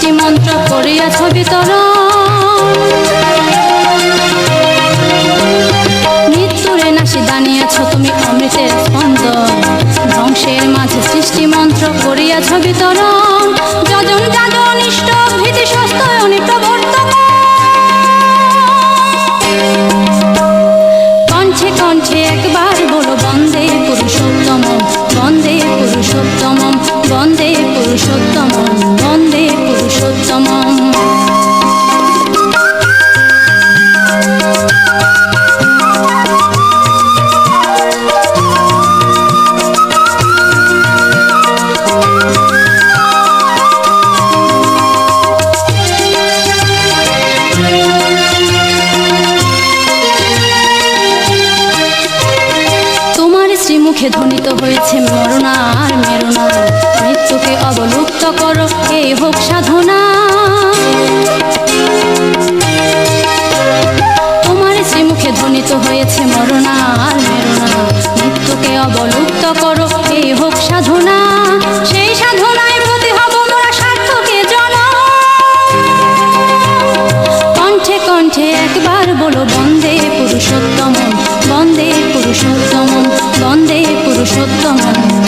সৃষ্টি মন্ত্র করিয়া ছবি তর মৃত্যুরে নাশি দানিয়াছ তুমি অমৃতের স্পন্দন। ধ্বংসের মাঝে সৃষ্টি মন্ত্র করিয়া বিতরণ যজন শ্রীমুখে ধ্বনিত হয়েছে মরণা আর মেরুনা মৃত্যুকে অবলুপ্ত করো এই হোক সাধনা। তোমার শ্রীমুখে ধ্বনিত হয়েছে মরণা আর মেরুনা মৃত্যুকে অবলুপ্ত করো এই হোক সাধনা। সেই সাধনায় প্রতি হব মোরা সার্থকে জন। কণ্ঠে কণ্ঠে একবার বলো, বন্দে পুরুষোত্তম বন্দে পুরুষোত্তম বন্দে পুরুষোত্তম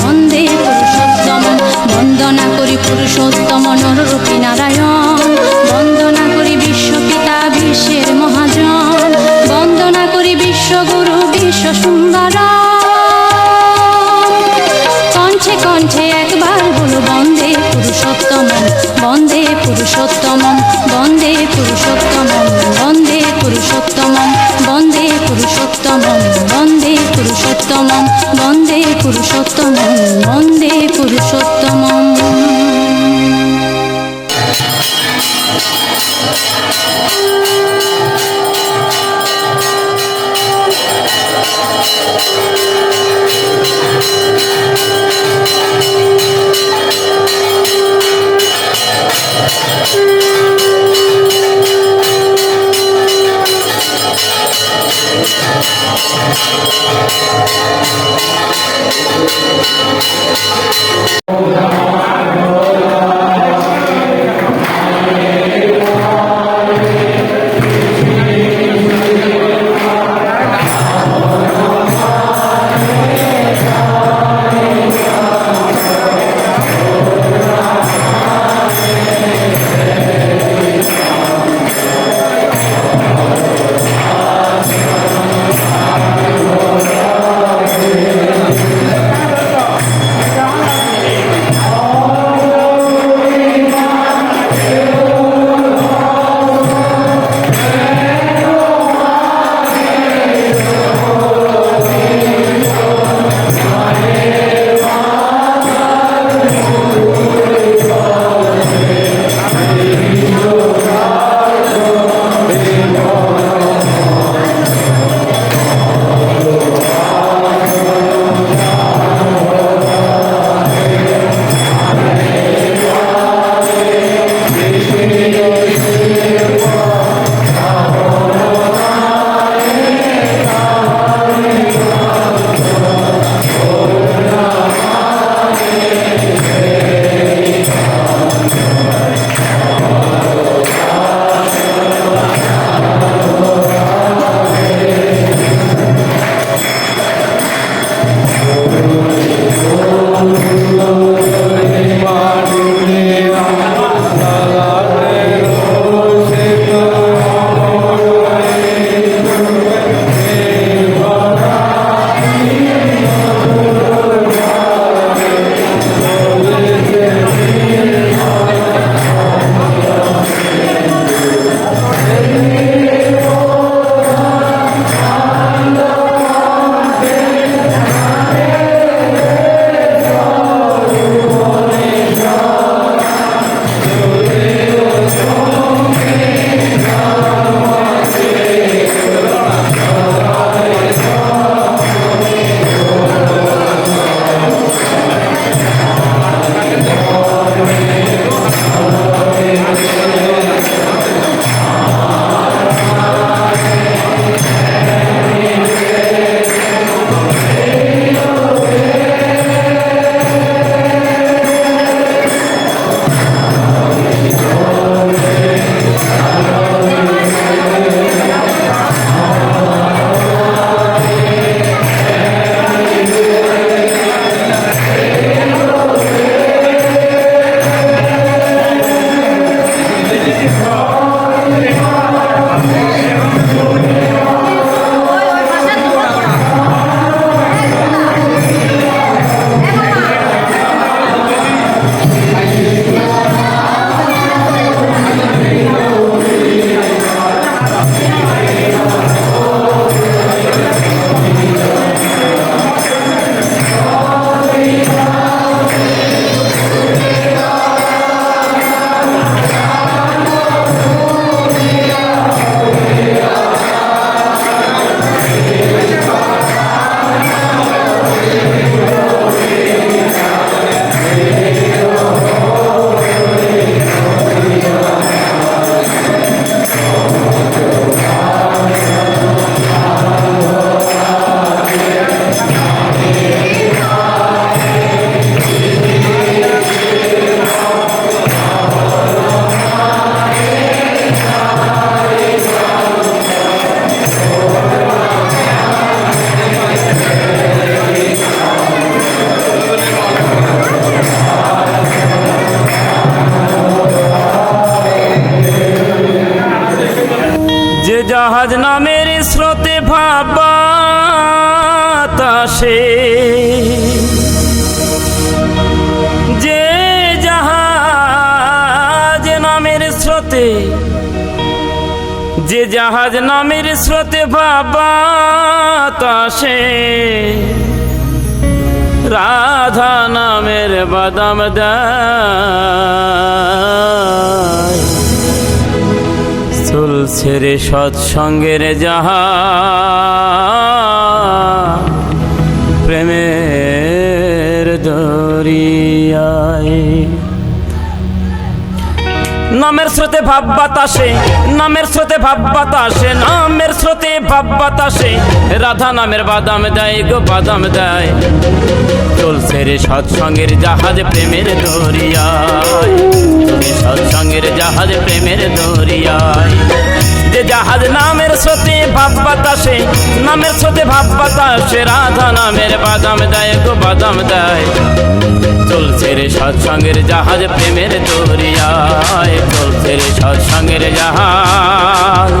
বন্দে পুরুষোত্তম, বন্দনা করি পুরুষোত্তম নররূপী নারায়ণ, বন্দনা করি বিশ্বপিতা বিশ্বের মহাজন, বন্দনা করি বিশ্বগুরু বিশ্ব সুন্দর কণ্ঠে কণ্ঠে একবার বলো, বন্দে পুরুষোত্তম বন্দে পুরুষোত্তম বন্দে পুরুষোত্তম বন্দে পুরুষোত্তম বন্দে পুরুষোত্তম। পুরুষোত্তমম বন্দে পুরুষোত্তমম বন্দে পুরুষোত্তমম জাহাজ নামের স্রোতে ভাবাতাসে যে জাহাজ নামের স্রোতে, যে জাহাজ নামের স্রোতে ভাবাতাসে রাধা নামের বাদাম দা চলছে রে সৎসঙ্গের যাহা প্রেমের দরিয়ায় নামের স্রোতে ভাব বাতাসে, নামের স্রোতে ভাব বাতাসে, নামের স্রোতে ভাব বাতাসে। রাধা নামের বাদাম দেয় গো, বাদাম দেয়। চলছে রে সৎসঙ্গের জাহাজ প্রেমের দরিয়ায়। সৎসঙ্গের জাহাজ প্রেমের দরিয়ায়। যে জাহাজ নামের স্রোতে ভাব বাতাসে, নামের স্রোতে ভাব বাতাসে, রাধা নামের বাদাম দেয় গো, বাদাম দেয়। চলছে রে সৎসঙ্গের জাহাজ প্রেমের দরিয়ায়। চলছে রে সৎসঙ্গের জাহাজ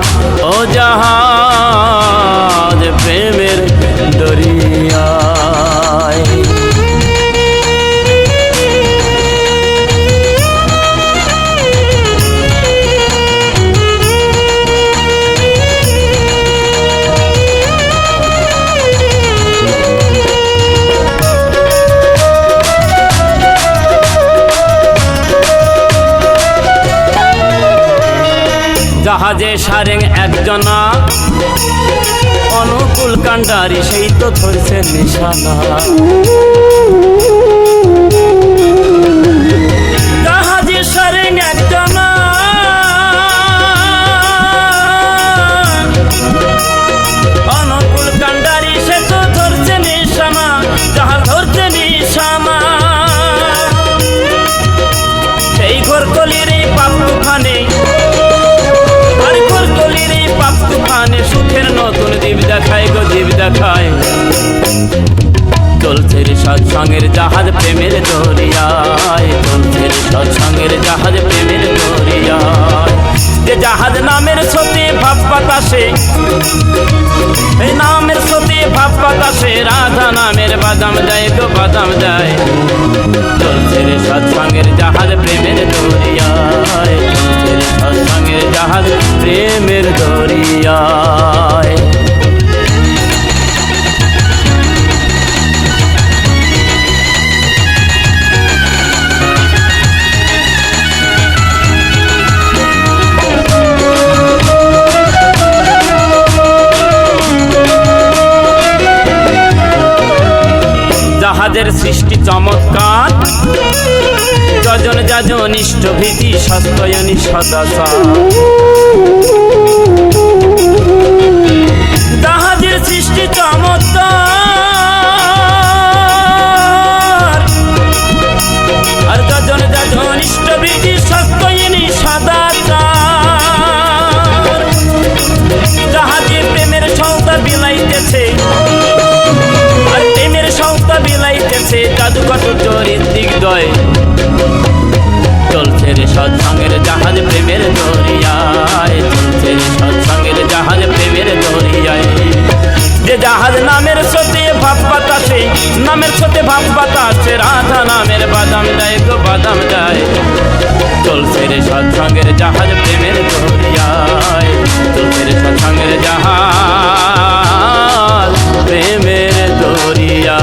ও জাহাজ প্রেমের সারেং একজনা। অনুকূল কান্ডারি সেই তো ধরছে নিশানা। দেখায়। চলছে রে সৎসঙ্গের জাহাজ প্রেমের দরিয়ায়। চলছে রে সৎসঙ্গের জাহাজ প্রেমের দরিয়ায়। যে জাহাজ নামের সতে ভাব বাতাসে এই নামের সতে ভাব বাতাসে, রাধা নামের বাদাম দেয় গো, বাদাম দেয়। ভীতি সস্তয়নী সদাসা রাহার নামের সাথে ভাব বাতাসে, নামের সাথে ভাব বাতাসে, রাধা নামের বাদাম যায় গো, বাদাম যায় চলছে রে সৎসঙ্গের জাহাজ প্রেমের দরিয়ায়, চলছে রে সৎসঙ্গের জাহাজ প্রেমের দরিয়া